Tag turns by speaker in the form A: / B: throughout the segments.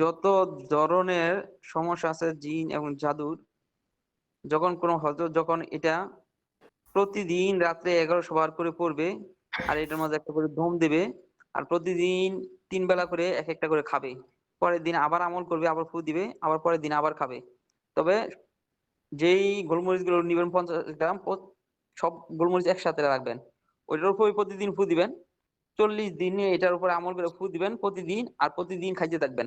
A: যত ধরনের সমস্যা আছে, জিন এবং জাদুর, যখন কোনো হজরত যখন এটা প্রতিদিন রাত্রে এগারোশো বার করে পড়বে আর এটার মধ্যে একটা করে দম দেবে আর প্রতিদিন তিন বেলা করে এক একটা করে খাবে। পরের দিন আবার আমল করবে, আবার ফু দিবে, আবার পরের দিন আবার খাবে। তবে যেই গোলমরিচগুলো নিবেন পঞ্চাশ গ্রাম সব গোলমরিচ একসাথে রাখবেন। ওইটার উপর প্রতিদিন ফু দিবেন, চল্লিশ দিনে এটার উপরে আমল করে ফু দিবেন প্রতিদিন আর প্রতিদিন খাইতে থাকবেন।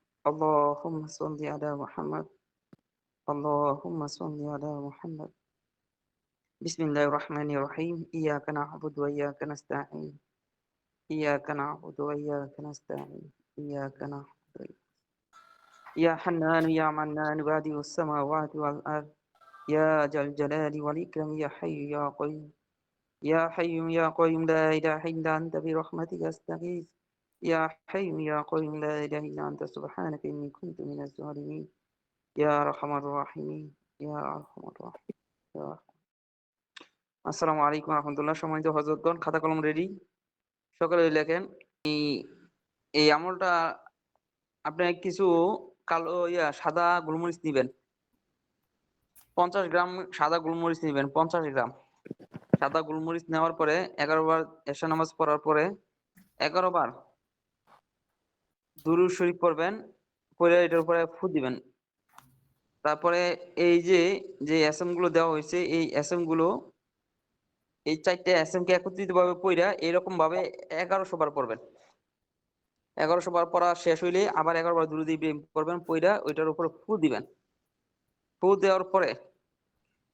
A: اللهم صل على محمد. اللهم صل على محمد. بسم الله الرحمن الرحيم. إياك نعبد وإياك نستعين. إياك نعبد وإياك نستعين. إياك نعبد. يا حنان يا منان بادئ السماوات والأرض. يا ذا الجلال والإكرام يا حي يا قيوم. يا حي يا قيوم لا إله إلا أنت برحمتك أستغيث. يا حي يا قيوم لا إله إلا أنت سبحانك إني كنت من الظالمين يا أرحم الراحمين يا أرحم الراحمين يا أرحم আসসালামু আলাইকুম রহমতুল্লাহ সম্মানিত হজরতগণ খাতা কলম রেডি সকলে লেখেন এই এই আমলটা আপনি কিছু কালো ইয়া সাদা গোলমরিচ নিবেন পঞ্চাশ গ্রাম সাদা গোলমরিচ নিবেন পঞ্চাশ গ্রাম সাদা গোলমরিচ নেওয়ার পরে এগারো বার এশা নামাজ পড়ার পরে এগারো বার দুরুদ শরীফ পড়বেন পরে এটার উপরে ফু দিবেন। তারপরে এই যে যে এসএমগুলো দেওয়া হয়েছে, এই এসএমগুলো, এই চারটে এসএম কে একত্রিত ভাবে পড়া এরকম ভাবে এগারোশো বার পড়বেন। এগারোশো বার পড়া শেষ হইলে আবার এগারো বার দুরুদ ইব্রাহিম পড়বেন পড়া ওইটার উপরে ফু দিবেন। ফু দেওয়ার পরে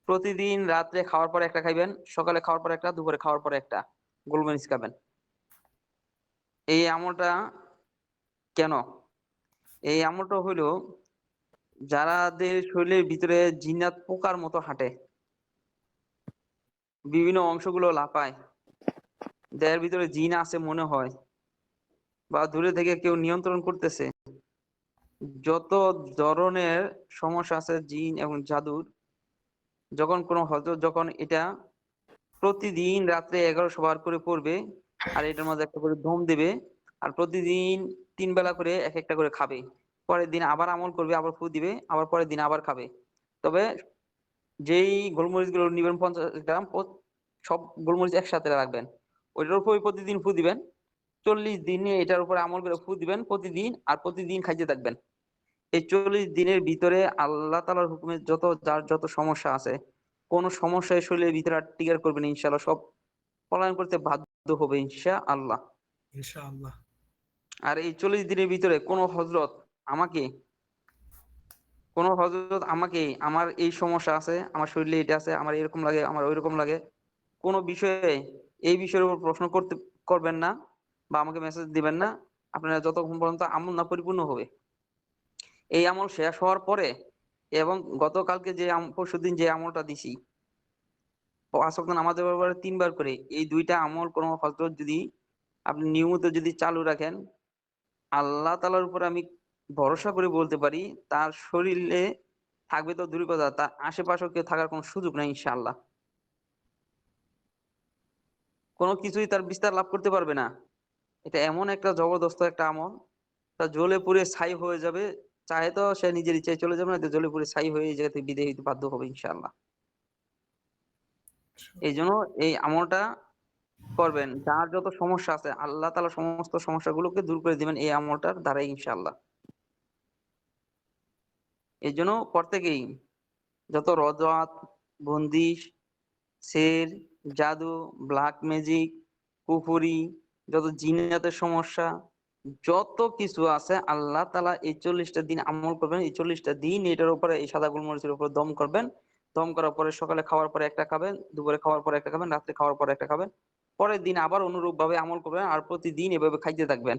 A: প্রতিদিন রাত্রে খাওয়ার পরে একটা খাইবেন, সকালে খাওয়ার পরে একটা, দুপুরে খাওয়ার পরে একটা, গোলমরিচ খাবেন। এই আমলটা কেন? এই আমলটা হইল, যারাদের শরীরের ভিতরে জিন্নাত পোকার মতো হাঁটে, বিভিন্ন অংশগুলো লাপায় দেহের ভিতরে জিন আছে মনে হয়, বা দূরে থেকে কেউ নিয়ন্ত্রণ করতেছে, যত ধরনের সমস্যা আছে জিন এবং জাদুর, যখন কোনো হজরত যখন এটা প্রতিদিন রাত্রে এগারোশো বার করে পড়বে, আর এটার মধ্যে একটা করে দম দেবে, আর প্রতিদিন তিন বেলা করে এক একটা করে খাবে। পরের দিন আবার আমল করবে, আবার ফু দিবে, আবার পরের দিন আবার খাবে। তবে যেই গোলমরিচগুলো নিবেন পঞ্চাশ গ্রাম সব গোলমরিচ একসাথে রাখবেন। ওইটার উপর প্রতিদিন ফু দিবেন। চল্লিশ দিনে এটার উপরে আমল করে ফু দিবেন প্রতিদিন, আর প্রতিদিন খাইতে থাকবেন। এই চল্লিশ দিনের ভিতরে আল্লাহ তালার হুকুমে যত, যার যত সমস্যা আছে, কোন সমস্যায় শরীরের ভিতরে আর টিকার করবেন ইনশাল্লাহ সব পলায়ন করতে বাধ্য হবে ইনশা আল্লাহ
B: ইনশাআল্লাহ।
A: আর এই চল্লিশ দিনের ভিতরে কোন হজরত আমাকে, কোন হজরত আমাকে, আমার এই সমস্যা আছে, আমার শরীরে এটা আছে, আমার এরকম লাগে, আমার ওইরকম লাগে, কোন বিষয়ে এই বিষয়ের উপর প্রশ্ন করতে, করবেন না বা আমাকে মেসেজ দিবেন না, আপনারা যতক্ষণ পর্যন্ত আমল না পরিপূর্ণ হবে। এই আমল শেষ হওয়ার পরে এবং গতকালকে যে পরশু দিন যে আমলটা দিছি আমাদের ব্যাপারে তিনবার করে, এই দুইটা আমল কোনো হজরত যদি আপনি নিয়মিত যদি চালু রাখেন আল্লাহ তালার উপর আমি ভরসা করে বলতে পারি তার শরীরে থাকবে তো দূরের কথা তার আশেপাশেও কেউ থাকার কোনো সুযোগ নাই ইনশাআল্লাহ। কোনো কিছুই তার বিস্তার লাভ করতে পারবে না। এটা এমন একটা জবরদস্ত একটা আমল তা জ্বলে পুড়ে ছাই হয়ে যাবে চাহে তো সে নিজের ইচ্ছায় চলে যাবে না তো জ্বলে পুড়ে ছাই হয়ে এই জায়গা থেকে বিদায় হইতে বাধ্য হবে ইনশাআল্লাহ। এই জন্য এই আমলটা করবেন, যার যত সমস্যা আছে, আল্লাহ তালা সমস্ত সমস্যাগুলোকে দূর করে দিবেন এই আমলটার দ্বারাই ইনশাআল্লাহ। এই জন্য প্রত্যেকেই যত রজাত, বন্দিশ শের জাদু ব্ল্যাক ম্যাজিক কুফুরি, যত জিনাতের সমস্যা, যত কিছু আছে, আল্লাহ তালা এই চল্লিশটা দিন আমল করবেন। এই চল্লিশটা দিন এটার উপরে, এই সাদা গোলমরিচের উপর দম করবেন। দম করার পরে সকালে খাওয়ার পরে একটা খাবেন, দুপুরে খাওয়ার পরে একটা খাবেন, রাত্রে খাওয়ার পরে একটা খাবেন। পরের দিন আবার অনুরূপ ভাবে আমল করবেন আর প্রতিদিন এভাবে খাইতে থাকবেন।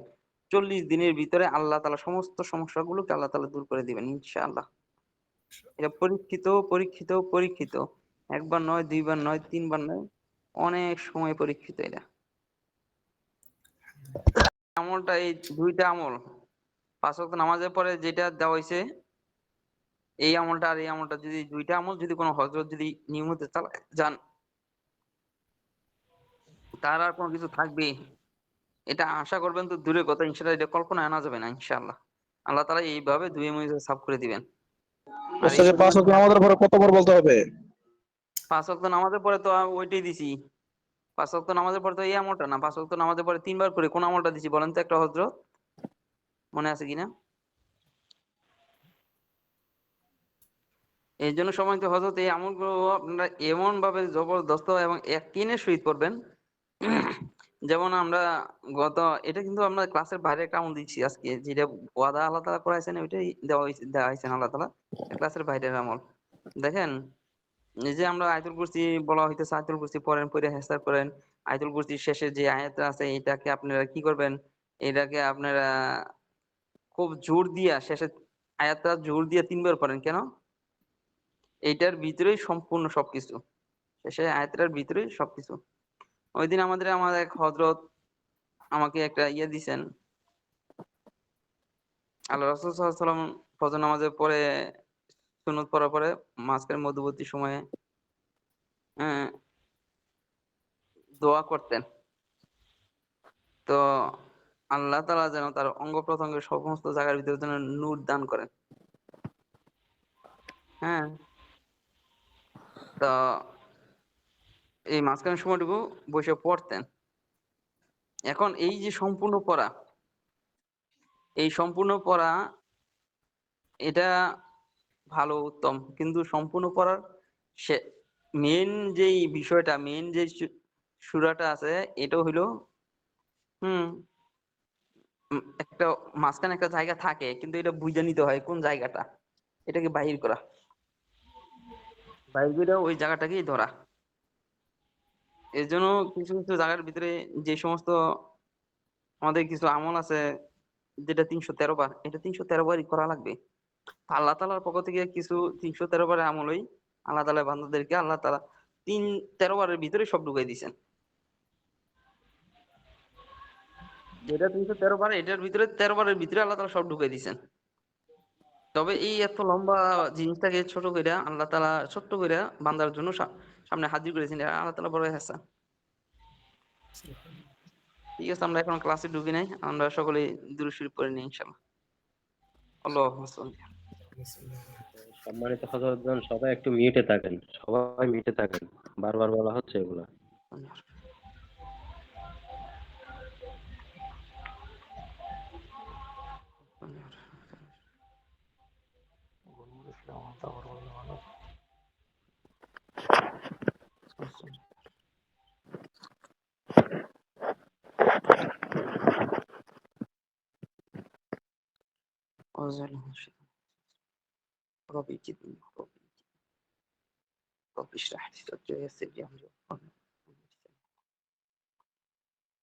A: চল্লিশ দিনের ভিতরে আল্লাহ তালা সমস্ত সমস্যাগুলোকে আল্লাহ তালা দূর করে দিবেন, ইনশাআল্লাহ। এটা পরীক্ষিত পরীক্ষিত পরীক্ষিত। একবার নয়, দুইবার নয়, তিনবার নয়, অনেক সময় পরীক্ষিত এটা। আমলটা এই দুইটা আমল, পাঁচ ওয়াক্ত নামাজের পরে যেটা দেওয়া হয়েছে, এই আমলটা আর এই আমলটা যদি দুইটা আমল যদি কোনো হজরত যদি নিয়মিত চালায়, যান তার আর কোনো কিছু থাকবে এটা আশা করবেন তো দূরের কথা ইনশাল্লাহ এটা কল্পনা আনা যাবে না ইনশাআল্লাহ। আল্লাহ তালা এইভাবে দুই মহিলা সাফ করে দিবেন। আর
B: পাঁচ ওয়াক্ত নামাজের পরে কতবার বলতে হবে?
A: পাঁচ ওয়াক্ত নামাজের পরে তো ওইটাই দিছি। পাঁচ ওয়াক্ত নামাজের পরে তো এই আমলটা না পাঁচ ওয়াক্ত নামাজের পরে তিনবার করে কোন আমলটা দিছি বলেন তো একটা হজরত মনে আছে কিনা? এই জন্য সময় তো হজরত এই আমলগুলো আপনারা এমন ভাবে জবরদস্ত এবং একদিনের সহিত করবেন যেমন আমরা গত এটা কিন্তু আমরা ক্লাসের বাইরে একটা আমল দিচ্ছি আজকে যেটা ওয়াদা আল্লাহ তালা করাইছেন ওইটাই দেওয়া হয়েছে দেওয়া হয়েছেন আল্লাহ তালা ক্লাসের বাইরের আমল। দেখেন যে আমরা আয়তুল কুরসি বলা হইতেছে আয়তুল কুরসি পড়েন পড়ে হেসার করেন আয়তুল কুরসির শেষে যে আয়াতটা আছে এটাকে আপনারা কি করবেন? এটাকে আপনারা খুব জোর দিয়া শেষে আয়াতটা জোর দিয়া তিনবার পড়েন কেন? এইটার ভিতরেই সম্পূর্ণ সবকিছু। শেষে আয়াতটার ভিতরেই সবকিছু। ওই দিন আমাদের আমার এক হজরত আমাকে একটা ইয়ে দিছেন। আল্লাহ রসুল সাল্লাম ফজর নামাজের পরে, সুন্নত পড়ার পরে মাঝখানে মধ্যবর্তী সময়ে দোয়া করতেন। তো আল্লাহ তালা যেন তার অঙ্গ প্রত্যঙ্গের সমস্ত জায়গার ভিতরে যেন নূর দান করেন। হ্যাঁ তো এই মাঝখানে সময়টুকু বসে পড়তেন। এখন এই যে সম্পূর্ণ পড়া, এই সম্পূর্ণ পড়া, এটা ভালো উত্তম। কিন্তু সম্পূর্ণ পড়ার সে মেন যেই বিষয়টা মেন যে সূরাটা আছে, এটা হইল, হুম, একটা, মাঝখানে একটা জায়গা থাকে, কিন্তু এটা বুঝে নিতে হয় কোন জায়গাটা, এটাকে বাহির করা। বাহির করে ওই জায়গাটাকেই ধরা। এর জন্য কিছু কিছু জায়গার ভিতরে যে সমস্ত আমাদের কিছু আমল আছে, যেটা তিনশো তেরো বার, এটা তিনশো তেরো বারই করা লাগবে। আল্লাহ তালার পক্ষ থেকে কিছু তিনশো তেরো বারের আমলই আল্লাহ তালা বান্ধবদেরকে আল্লাহ তালা তিন তেরো বারের ভিতরে সব ঢুকাই দিয়েছেন। যেটা তিনশো তেরো বার, এটার ভিতরে তেরো বারের ভিতরে আল্লাহ তালা সব ঢুকাই দিয়েছেন। তবে এই এত লম্বা জিনিসটাকে ছোট করে আল্লাহ তালা ছোট্ট করে বান্দার জন্য সামনে হাজির করেছেন আল্লাহ তালা বড় হাসা ঠিক আছে আমরা এখন ক্লাসে ঢুকি নাই আমরা সকলেই দূর শুরু করে নিই ইনশাল্লাহ আল্লাহ
C: সম্মানিত জন সবাই একটু মিউটে থাকেন সবাই মিউটে থাকেন বারবার বলা হচ্ছে এগুলা।
A: وزعلان شيء غبي جدا غبي جدا رب اشرح لي صدري ويسر لي امري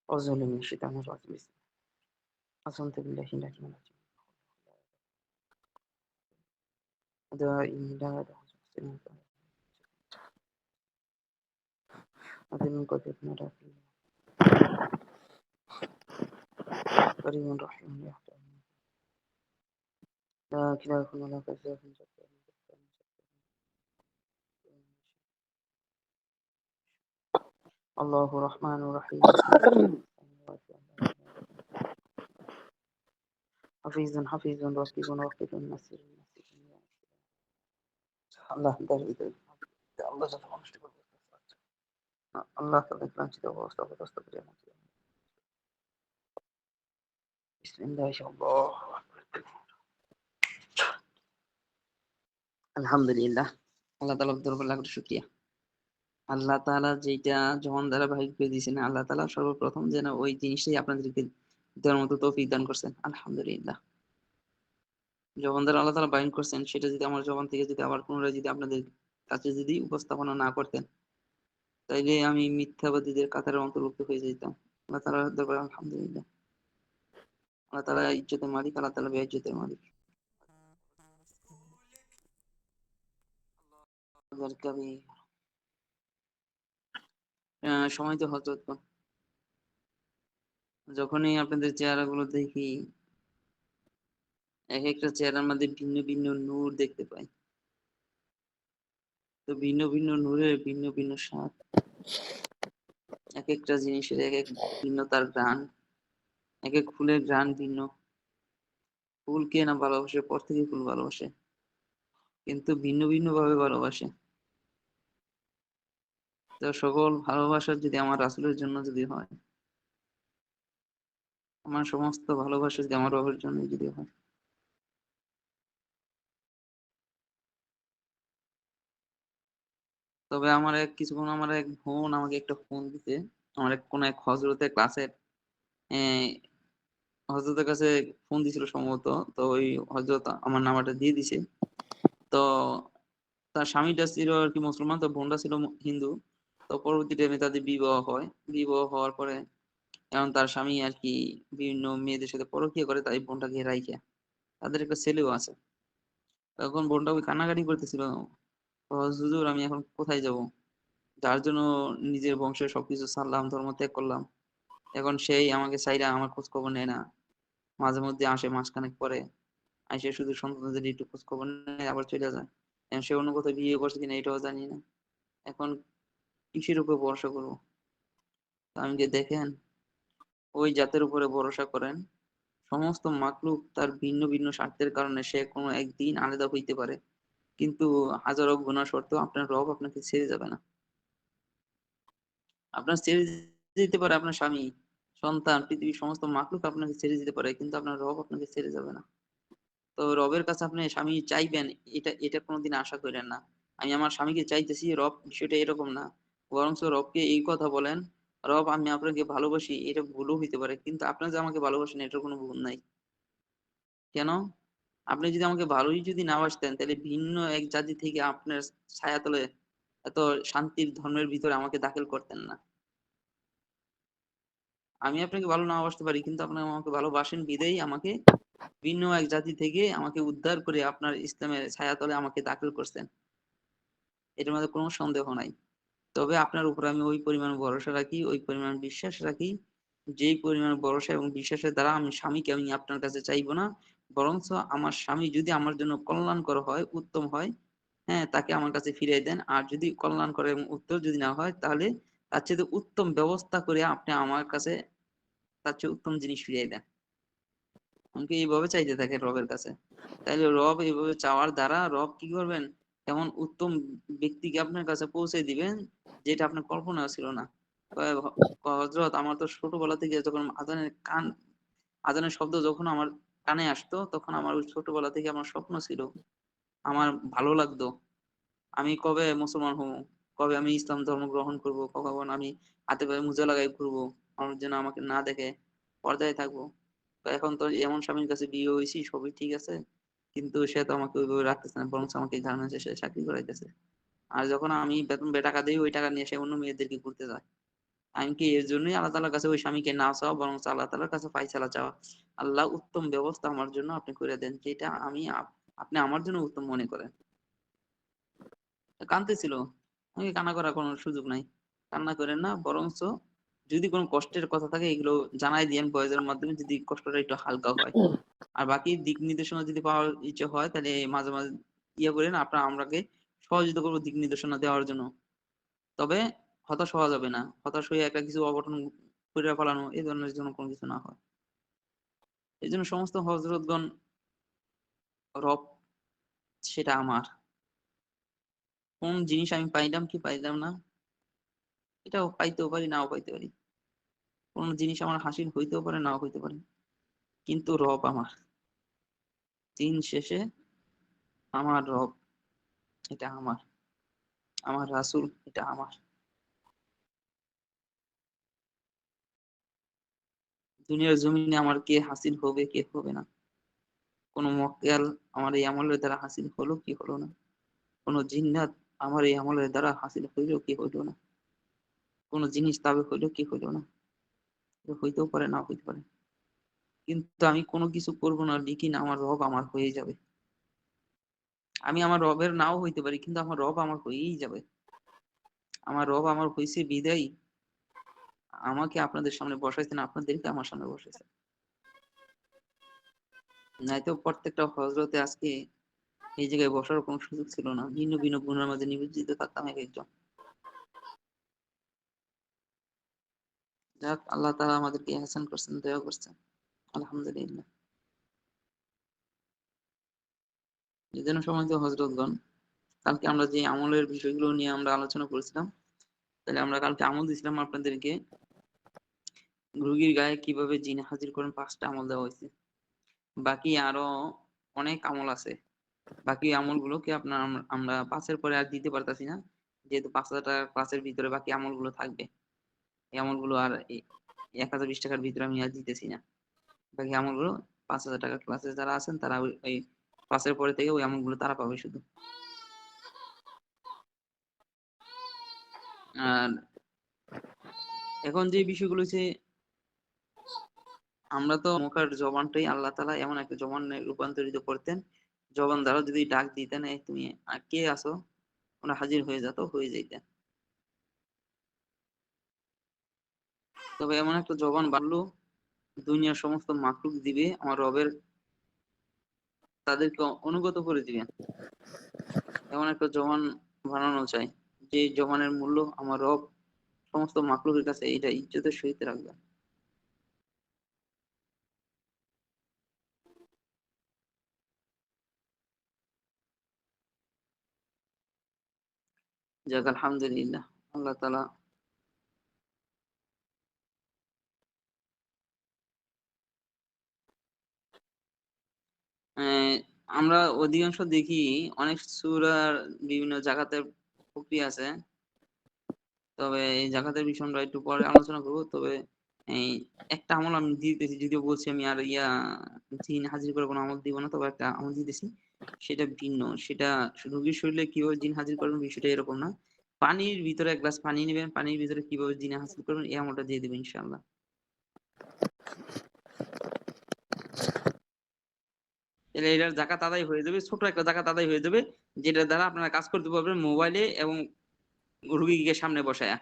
A: أعوذ من الشيطان الرجيم بسم الله أعوذ بالله من الرجيم دائم لا دعوة سنة أذن قدر نرى فيه كريم رحيم يحتوى كده يكون هناك أسئلة في المذكرة الله رحمن رحيم حفيظ حفيظ رقيب رقيب نسير نسير الله داري داري الله زاد konuştuk Allah tabii ben size bu hasta bu hasta bilmem. Bismillahirrahmanirrahim. আলহামদুলিল্লাহ। আল্লাহ তাআলার দরবার লাখ শুকরিয়া। আল্লাহ তাআলা যেটা যখন ধারাবাহিক করে দিয়েছেন, আল্লাহ তাআলা সর্বপ্রথম যেন ওই জিনিসটাই আপনাদেরকে দেওয়ার মতো তৌফিক দান করছেন। আলহামদুলিল্লাহ। জবান দ্বারা আল্লাহ তাআলা বাইন করছেন, সেটা যদি আমার জবান থেকে যদি আবার পুনরায় যদি আপনাদের কাছে যদি উপস্থাপনা না করতেন, তাইলে আমি মিথ্যাবাদীদের কাতারের অন্তর্ভুক্ত হয়ে যেতাম। আল্লাহ তালা দরবারে আলহামদুলিল্লাহ। আল্লাহ তালা ইজ্জতের মালিক, আল্লাহ তালা বেইজ্জতের মালিক। কবির সময় তো। হজরত যখনই আপনাদের চেহারাগুলো দেখি, এক একটা চেহারার মধ্যে ভিন্ন ভিন্ন নূর দেখতে পাই। তো ভিন্ন ভিন্ন নূরের ভিন্ন ভিন্ন স্বাদ, এক একটা জিনিসের এক এক ভিন্ন তার গ্রান এক এক ফুলের গ্রান ভিন্ন। ফুল কে না ভালোবাসে, পর থেকে ফুল ভালোবাসে। কিন্তু ভিন্ন ভিন্ন ভাবে ভালোবাসে। তো সকল ভালোবাসা যদি আমার রাসুলের জন্য যদি হয়, আমার সমস্ত ভালোবাসা যদি আমার বাবার জন্য যদি হয়। তবে আমার এক কিছুক্ষণ আমার এক বোন আমাকে একটা ফোন দিতে আমার এক কোন এক হজরতের ক্লাসের হজরতের কাছে ফোন দিছিল সম্ভবত, তো ওই হজরত আমার নাম্বারটা দিয়ে দিছে। তো তার স্বামীটা ছিল আর কি মুসলমান, তো বোনটা ছিল হিন্দু। তো পরবর্তী টাইমে তাদের বিবাহ হয়। বিবাহ হওয়ার পরে এখন তার স্বামী আর কি বিভিন্ন মেয়েদের সাথে পরকিয়া করে, তাই বোনটাকে রাইখে। তাদের একটা ছেলেও আছে। তখন বোনটা ওই কান্নাকাটি করতেছিল হুজুর, আমি এখন কোথায় যাব? যার জন্য নিজের বংশের সবকিছু ছাড়লাম, ধর্ম ত্যাগ করলাম। এখন সেই আমাকে চাইরা আমার খোঁজ খবর নেয় না। মাঝে মধ্যে আসে মাসখানেক পরে আসে শুধু সন্তানদের একটু খোঁজ খবর নেয়, আবার চলে যায়। সে অন্য কোথাও বিয়ে করছে কিনা এটাও জানি না। এখন কিসের উপর ভরসা করব? আমি যে দেখেন, ওই জাতের উপরে ভরসা করেন, সমস্ত মাকলুক তার ভিন্ন ভিন্ন স্বার্থের কারণে সে কোনো একদিন আলাদা হইতে পারে। কিন্তু হাজারো গুণা সত্ত্বেও আপনার রব আপনাকে ছেড়ে যাবে না। আপনার ছেড়ে যেতে পারে আপনার স্বামী, সন্তান, পৃথিবীর সমস্ত মাকলুক আপনাকে ছেড়ে যেতে পারে, কিন্তু আপনার রব আপনাকে ছেড়ে যাবে না। তো রবের কাছে আপনি স্বামী চাইবেন, এটা এটা কোনোদিন আশা করেন না। আমি আমার স্বামীকে চাইতেছি, রব বিষয়টা এরকম না। বরঞ্চ রবকে এই কথা বলেন, রব, আমি আপনাকে ভালোবাসি, এটা ভুলও হইতে পারে, কিন্তু আপনার যে আমাকে ভালোবাসেন, এটার কোনো ভুল নাই। কেন? আপনি যদি আমাকে ভালোই যদি না বাসতেন, তাহলে ভিন্ন এক জাতি থেকে আপনার ছায়াতলে এত শান্তির ধর্মের ভিতরে আমাকে দাখিল করতেন না। আমি আপনাকে ভালো না বাসতে পারি, কিন্তু আপনি আমাকে ভালোবাসেন বিদেই আমাকে ভিন্ন এক জাতি থেকে আমাকে উদ্ধার করে আপনার ইসলামের ছায়াতলে আমাকে দাখিল করছেন। এটার মধ্যে কোনো সন্দেহ নাই। তবে আপনার উপর আমি ওই পরিমাণ ভরসা রাখি, ওই পরিমাণ বিশ্বাস রাখি। যেই পরিমাণ ভরসা এবং বিশ্বাসের দ্বারা আমি স্বামীকে আমি আপনার কাছে চাইব না, বরঞ্চ আমার স্বামী যদি আমার জন্য কল্যাণকর হয়, উত্তম হয় হ্যাঁ তাকে আমার কাছে ফিরিয়ে দেন। আর যদি কল্যাণকর এবং উত্তর যদি না হয়, তাহলে তার চেয়ে উত্তম ব্যবস্থা করে আপনি আমার কাছে তার চেয়ে উত্তম জিনিস ফিরিয়ে দেন। আমাকে এইভাবে চাইতে থাকে রবের কাছে। তাহলে রব এইভাবে চাওয়ার দ্বারা রব কি করবেন? এমন উত্তম ব্যক্তিকে আপনার কাছে পৌঁছে দিবেন, যেটা আপনার কল্পনা ছিল না। হজরত আমার তো ছোটবেলা থেকে যখন আজানের কান, আজানের শব্দ যখন আমার কানে আসতো, তখন আমার ওই ছোটবেলা থেকে আমার স্বপ্ন ছিল, আমার ভালো লাগতো, আমি কবে মুসলমান হব, কবে আমি ইসলাম ধর্ম গ্রহণ করব, কখন আমি হাতে পায়ে মুজা লাগাই ঘুরবো, আমার জন্য আমাকে না দেখে পর্দায় থাকব। এখন তো এমন স্বামীর কাছে বিয়ে হয়েছি, সবই ঠিক আছে। কিন্তু সে তো আমাকে ওইভাবে রাখতেছে না বরং আমাকে গার্মেন্টসে সে চাকরি করাইতেছে। আর যখন আমি বেতন বে টাকা দিই, ওই টাকা নিয়ে সে অন্য মেয়েদেরকে ঘুরতে যায়। আমি কি এর জন্যই আল্লাহ তালার কাছে ওই স্বামীকে না চাওয়া বরং আল্লাহ তালার কাছে ফাইসালা চাওয়া? আল্লাহ উত্তম ব্যবস্থা আমার জন্য আপনি করে দেন, যেটা আমি আপনি আমার জন্য উত্তম মনে করেন। কানতেছিল আমাকে কান্না করার কোনো সুযোগ নাই। কান্না করেন না, বরঞ্চ যদি কোনো কষ্টের কথা থাকে, এগুলো জানাই দিয়েন বয়সের মাধ্যমে যদি কষ্টটা একটু হালকা হয়। আর বাকি দিক নির্দেশনা যদি পাওয়ার ইচ্ছে হয়, তাহলে মাঝে মাঝে ইয়ে করেন। আপনার, আমরাকে সহযোগিতা করব দিক নির্দেশনা দেওয়ার জন্য। তবে হতাশ হওয়া যাবে না। হতাশ হয়ে একটা কিছু অঘটন করে ফেলানো, এই ধরনের জন্য কোনো কিছু না হয়। এই জন্য সমস্ত হজরতগণ রব, সেটা আমার। কোন জিনিস আমি পাইলাম কি পাইলাম না? এটাও পাইতেও পারি, নাও পাইতে পারি। কোন জিনিস আমার হাসিল হইতেও পারে, নাও হইতে পারে। কিন্তু রব আমার। দিন শেষে আমার রব এটা আমার। আমার রাসুল এটা আমার। দুনিয়ার জমিনে আমার কে হাসিল হবে, কে হবে না? কোনো মক্কেল আমার এই আমলের দ্বারা হাসিল হলো, কি হলো না? কোনো জিন্নাত আমার এই আমলের দ্বারা হাসিল হইল, কি হইল না? কোনো জিনিস তবে হইল কি হইল না। হইতেও পারে না হইতে পারে। কিন্তু আমি কোনো কিছু করব না, লিখি না, আমার রব আমার হয়ে যাবে। আমি আমার রবের নাও হইতে পারি, কিন্তু আমার রব আমার হয়েই যাবে। আমার রব আমার হয়েছে বিদায়ী। আমাকে আপনাদের সামনে বসাইছেন, আপনাদেরকে আমার সামনে বসাইছেন। নয়তো প্রত্যেকটা হজরতে আজকে এই জায়গায় বসার কোনো সুযোগ ছিল না। ভিন্ন ভিন্ন গুণের মাঝে নিবেদিত থাকতাম এক একজন। যাক, আল্লাহ তাআলা আমাদেরকে হাসান করছেন, দয়া করছেন। আলহামদুলিল্লাহ। এই জন্য সময় তো হজরতগণ, কালকে আমরা যে আমলের বিষয়গুলো নিয়ে আমরা আলোচনা করেছিলাম, তাহলে আমরা কালকে আমল দিয়েছিলাম আপনাদেরকে রোগীর গায়ে কীভাবে জিন হাজির করেন পাঁচটা আমল দেওয়া হয়েছে। বাকি আরও অনেক আমল আছে। বাকি আমলগুলোকে আপনার আমরা পাঁচের পরে আর দিতে পারতাছি না, যেহেতু পাঁচ হাজার টাকা ক্লাসের ভিতরে বাকি আমলগুলো থাকবে। এই আমলগুলো আর এক হাজার বিশ টাকার ভিতরে আমি আর দিতেছি না। বাকি আমলগুলো পাঁচ হাজার টাকার ক্লাসে যারা আছেন, তারা ওই পাঁচের পরে থেকে ওই আমলগুলো তারা পাবে শুধু। আর এখন যে বিষয়গুলো হচ্ছে, আমরা তো মুখের জবানটাই আল্লাহ তালা এমন একটা জবানে রূপান্তরিত করতেন। জবান দ্বারা যদি ডাক দিতেন তুমি কে আসো ওরা হাজির হয়ে যেত, হয়ে যাইতেন। তবে এমন একটা জবান বাড়লো, দুনিয়ার সমস্ত মাকলুক দিবে আমার রবের তাদেরকে অনুগত করে দিবেন এমন একটা জবান বানানো চাই, যে জবানের মূল্য আমার রব সমস্ত মাকলুকের কাছে এইটা ইজ্জতের সহিত রাখবে। যাক, আলহামদুলিল্লাহ, আল্লাহ তালা আমরা অধিকাংশ দেখি অনেক সূরার বিভিন্ন জাকাতের প্রক্রিয়া আছে। তবে এই জাকাতের বিষয় আমরা একটু পরে আলোচনা করব। তবে এই একটা আমল আমি দিতেছি, যদিও বলছি আমি আর ইয়া জিন হাজির করে কোনো আমল দিব না, তবে একটা আমল দিতেছি। সেটা ভিন্ন, সেটা রোগীর শরীরে কীভাবে জিন হাজির করবেন বিষয়টা এরকম না। পানির ভিতরে এক গ্লাস পানি নেবেন, পানির ভিতরে কীভাবে জিন হাজির করবেন, এই আমলটা দিয়ে দেবেন ইনশাআল্লাহ। তাহলে এটার জাকাত আদায় হয়ে যাবে, ছোট একটা জাকাত আদায় হয়ে যাবে, যেটার দ্বারা আপনারা কাজ করতে পারবেন মোবাইলে এবং রুগীকে সামনে বসায়া।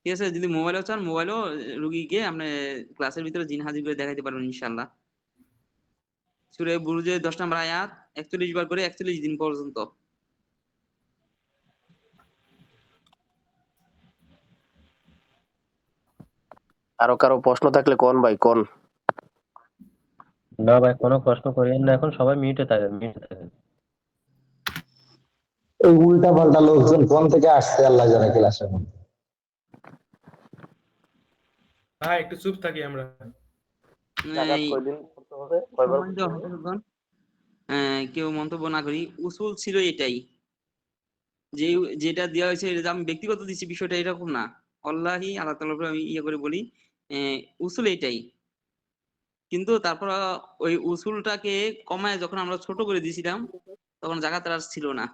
A: ঠিক আছে? যদি মোবাইলেও চান মোবাইলেও রুগীকে আপনি ক্লাসের ভিতরে জিন হাজির করে দেখাইতে পারবেন ইনশাল্লাহ সুরে বুরুজের দশ নম্বর আয়াত, একচল্লিশ বার করে একচল্লিশ দিন পর্যন্ত।
D: আরও কারও প্রশ্ন থাকলে কোন ভাই, কোন?
C: না ভাই কোনো প্রশ্ন করিয়েন না এখন সবাই মিউটে থাকেন মিউটে থাকেন
B: এই উল্টা পাল্টা লোকজন কোন থেকে আসছে আল্লাহ জানে ক্লাসের মধ্যে
E: ভাই একটু চুপ থাকি আমরা।
A: কেউ মন্তব্য না করি। উসুল ছিল এটাই। যে যেটা দেওয়া হয়েছে এটা আমি ব্যক্তিগত দিচ্ছি বিষয়টা এরকম না। আল্লাহি আল্লাহ উপরে আমি ইয়ে করে বলি আহ, উসুল এটাই। কিন্তু তারপর ওই উসুলটাকে কমায় যখন আমরা ছোট করে দিয়েছিলাম তখন জায়গা তার ছিল না।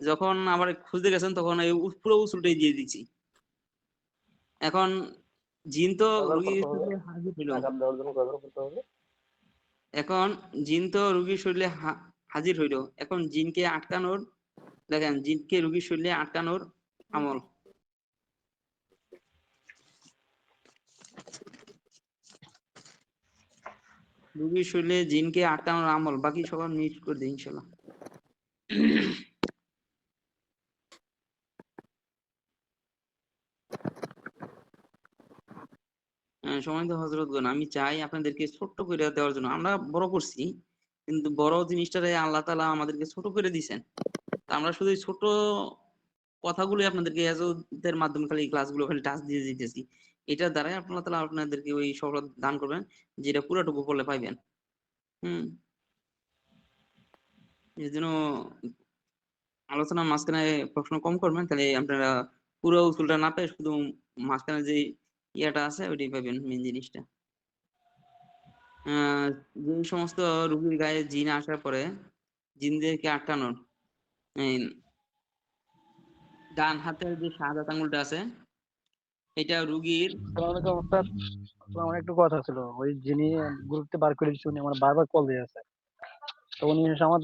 A: যখন আবার খুঁজতে গেছেন তখন এই পুরো উসুলটাই দিয়ে দিচ্ছি এখন জিন তো।
D: জাকাত
A: এখন জিন তো রোগীর শরীরে হাজির হইল। এখন জিনকে আটকানোর দেখেন জিনকে রোগীর শরীরে আটকানোর আমল। রোগীর শরীরে জিনকে আটকানোর আমল, বাকি সবার মিট করে দিই ইনশাল্লাহ। সময় তো হজরতগণ আমি চাই আপনাদেরকে ছোট্ট করে দেওয়ার জন্য। আমরা বড় করছি, কিন্তু বড় জিনিসটারে আল্লাহ তাআলা আমাদেরকে ছোট করে দিছেন। আমরা শুধু ছোট কথাগুলোই আপনাদেরকে এজদের মাধ্যমে খালি ক্লাসগুলো খালি টাচ দিয়ে দিতেছি। এটার দ্বারাই আল্লাহ তাআলা আপনাদেরকে ওই সফলতা দান করবেন, যেটা পুরোটুকু পড়লে পাইবেন। হুম। এই জন্য আলোচনার মাঝখানে প্রশ্ন কম করবেন, তাহলে আপনারা পুরো উসুলটা না পেয়ে শুধু মাঝখানে যে ইয়াটা আছে, ওইটাই পাবেন মেন জিনিসটা। যে সমস্ত রুগীর গায়ে জিন আসার পরে জিনদেরকে আটকানোর ডান হাতের যে সাদা আঙুলটা আছে এটা রুগীর
F: আমার একটু কথা ছিল। ওই যিনি গ্রুপতে বার করে উনি আমার বারবার কল দিয়ে আছে। তো উনি সমাধান